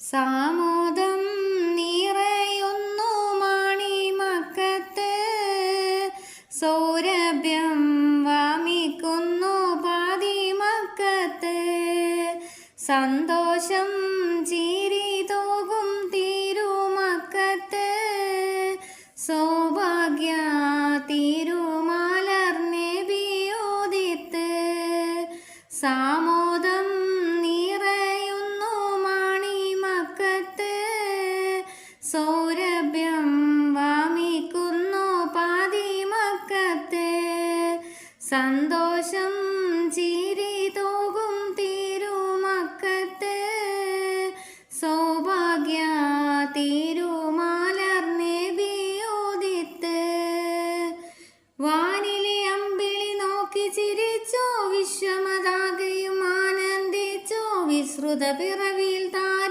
സാമോദം നിറയുന്നു മാണിമക്കത്ത്. സൗരഭ്യം വാമിക്കുന്നു പാതിമക്കത്ത്. സന്തോഷം ചീരി തോകും തിരുമക്കത്ത്. സൗഭാഗ്യ തീരുമാലർ നെബിയോദിത്ത് സാമോദം സന്തോഷം ചിരി തോകും തിരുമക്കത്ത്. സൗഭാഗ്യ തിരുമാലർന്നെ വിയോദിത്ത് വാനിലെ അമ്പിളി നോക്കി ചിരിച്ചോ വിശ്വമതാകയും ആനന്ദിച്ചോ വിശ്രുത പിറവിയിൽ താ